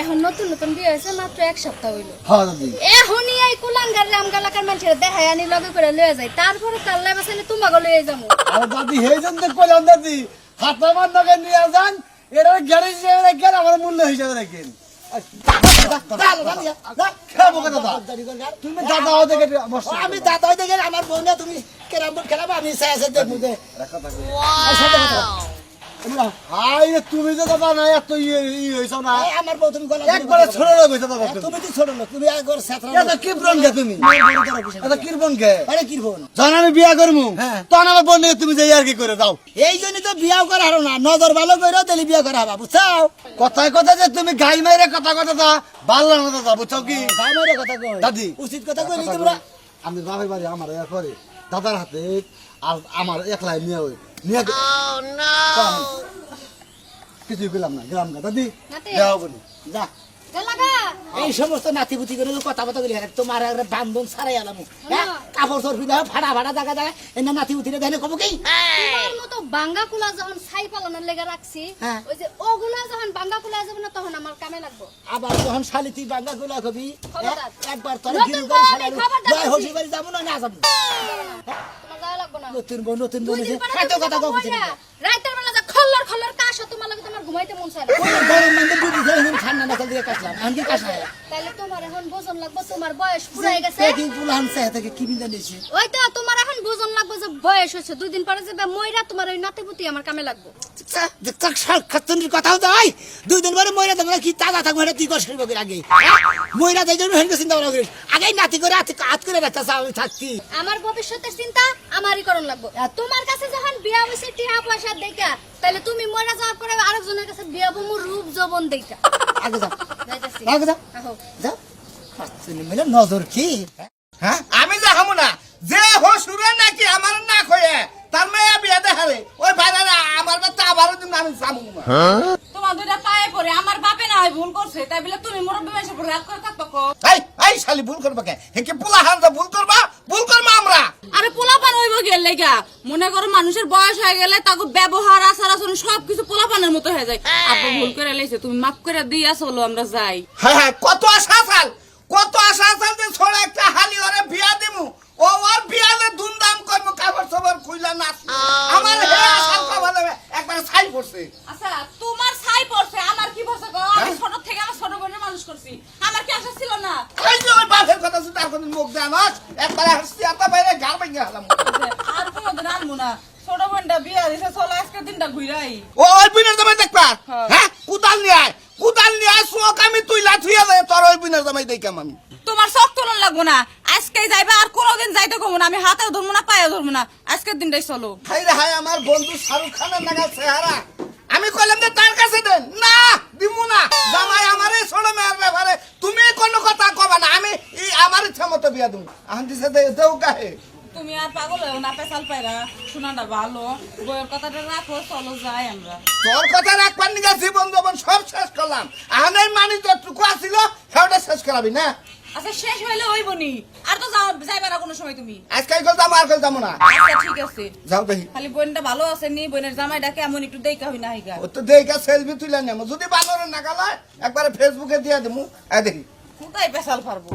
এখন নতুন নতুন বিয়ে হয়েছে মাত্র এক সপ্তাহ হইল। হ্যাঁ দাদি। এখনই এই কুলাঙ্গার রামগালাকার মানুষের দেখাই আনি লগে করে লয়ে যায়। তারপরে তার লাই বাসাইলে তোমাকে লয়ে যাব। আর দাদি হেই জন্য কইলাম দাদি হাত আমার নগে নিয়ে যান এরা গ্যারেজ হিসেবে রাখেন আমার মূল্য হিসেবে রাখেন খেলাবো কেন দাদা তুমি দাদা ওদের বসো আমি দাদা। হইতে গেলে আমার বউ না তুমি কেরাম বোর্ড খেলাবো আমি হাই রে, তুমি যে দাদা না এত ইয়ে ইয়ে না। আমার বউ তুমি গলা একবারে ছোট লোক হয়েছে দাদা তুমি তো ছোট লোক তুমি একবার কি গে তুমি? কি বোন গে? আরে কি যখন আমি বিয়া করব হ্যাঁ। তখন আমার বোন তুমি যাই আর কি করে দাও। এই জন্য তো বিয়াও করা হারো না নজর ভালো করে দিলে বিয়া করা হবা বুঝছাও? কথায় কথা যে তুমি গাই মাইরে কথা কথা দা ভালো না দাদা বুঝছ কি? দামের কথা কই। দাদি। উচিত কথা কইলি কথা তোমরা। আমি বাপের বাড়ি আমার এরপরে দাদার হাতে আর আমার একলাই নিয়ে নিয়ে কম। কিছুই পেলাম না গ্রাম গা। দাদি। দেওয়া বলি। যা। এই সমস্ত নাতিপুতি করে কথা কথা কইলি তোমার একটা বান্ধন ছাড়াই আলামু। হ্যাঁ। কাপড় চোর পিন্ধা ফাড়া ফাড়া জায়গা জায়গা এনে নাতিপুতি রে দেখলে কব কি? তোমার মতো বাঙ্গা কুলা যখন ছাই পালনের লেগে রাখছি হ্যাঁ। ওই যে ওগুলা যখন বাঙ্গা কুলা যাবে না তখন আমার কামে লাগবো। আবার যখন শালি তুই বাঙ্গা গুলা কবি। একবার তোর গিরু করে বলছি। হসি বাড়ি যাব না না যাব তোমার যাওয়া লাগবো না নতুন বউ নতুন বউ কথা রাতের বেলা যা খল্লর খল্লর কাশ তোমার লাগে তোমার ঘুমাইতে মন চায় না। গরম মানে ডুবি যায় ঠান্ডা না দিয়ে তাইলে তোমার এখন বোঝন লাগবো তোমার বয়স ফুরাই গেছে। পেটিং পুলা আনছে থেকে কি বিন্দা নিয়েছে ওই তো তোমার বোঝন লাগবো যে বয়স হয়েছে দুই দিন পরে যাবে ময়রা তোমার ওই নাতি পুতি আমার কামে লাগবো। খাতুনির কথাও যাই দুই দিন পরে মহিলা তোমরা কি তাজা থাকব এটা তুই কষ্ট করবি আগে মহিলা তাই জন্য হেনকে চিন্তা ভাবনা করিস। আগে নাতি করে হাত করে রাখতে আমি থাকতি। আমার ভবিষ্যতের চিন্তা আমারই করণ লাগবো। তোমার কাছে যখন বিয়া হয়েছে টিহা পয়সা দেখা তাহলে তুমি মরে যাওয়ার পরে আরেকজনের কাছে বিয়া বমু রূপ যৌবন দেখা আগে যাও। আগে যাও। যাও। নজর কি? হ্যাঁ? যা হসুরে নাকি আমার না তার মেয়ে বিয়ে দেখালে ওই আমার বাচ্চা আবারও দিন আমি না। তোমার দুইটা পায়ে পড়ে আমার বাপে না হয় ভুল করছে তাই বলে তুমি মুরব্বী মেসে পড়ে রাগ করে থাকব কো? এই এই শালি ভুল করবা কে? হেকে পোলা হান ভুল করবা? ভুল করবা আমরা? আরে পোলাপান হইব গেল লেগা। মনে করো মানুষের বয়স হয়ে গেলে তাকে ব্যবহার আচার আচরণ সবকিছু পোলাপানের মতো হয়ে যায়। আপু ভুল করে লেছে তুমি মাফ করে দিয়ে চলো আমরা যাই। হ্যাঁ হ্যাঁ কত আশা আসাল কত আশা আসাল যে ছোড়া একটা হালি ওরে বিয়া দিমু ও ওর বিয়ালে ধুমধাম করব কাপড় সবার খুইলা নাচ আমার হে আশার কপালে একবার ছাই পড়ছে আচ্ছা তোমার ছাই পড়ছে আমার কি পড়ছে গো আমি ছোট থেকে আমার ছোট বোনের মানুষ করছি আমার কি আশা ছিল না? এই যে ওই বাপের কথা শুনে আর কোনদিন মুখ দেয় না একবারে হাসি আতা বাইরে গাল ভেঙে হলাম আর কোনোদিন আনব না। ছোট বোনটা বিয়া দিছে চলো আজকে দিনটা ঘুরাই। ও ওই বিনের জামাই দেখবা? হ্যাঁ। হ্যাঁ? কুদাল নিয়ে আয়। কুদাল নিয়ে আয় চোখ আমি তুই লাথুইয়া দেয় তোর ওই বিনের জামাই দেখাম আমি। তোমার শখ তোলন লাগবো না। আজকে যাইবা আর কোনোদিন যাইতে কমো না। আমি হাতেও ধরবো না পায়েও ধরবো না। আজকের দিনটাই চলো। হাই রে হাই আমার বন্ধু শাহরুখ খানের নাগাল চেহারা। আমি কইলাম যে তার কাছে দেন। না দিমু না। জামাই আমারে ছোড়ে মেয়ের ব্যাপারে তুমি কোনো কথা কবা না আমি এই আমার ইচ্ছা মতো বিয়া দিমু। দিছে দেও কাহে। তুমি আর পাগল হও না পেশাল পাইরা শোনাটা ভালো। বইয়ের কথাটা রাখো চলো যাই আমরা। তোর কথা রাখবার নিগা জীবন জীবন সব শেষ করলাম। আহান এই মানি যতটুকু আসিল সেটা শেষ করাবি না? আচ্ছা শেষ হইলে হইব নি আর তো যাইবা না কোনো সময় তুমি। আজকে কল যাব আর কল যাব না। আচ্ছা ঠিক আছে। যাও দেখি। খালি বোনটা ভালো আছে নি বোনের জামাইটাকে এমন একটু দেখা হই না হিগা। ও তো দেখা সেলফি নেব যদি বানরে নাগালায় একবারে ফেসবুকে দিয়ে দেবো দেখি। কোথায় পেশাল পারব?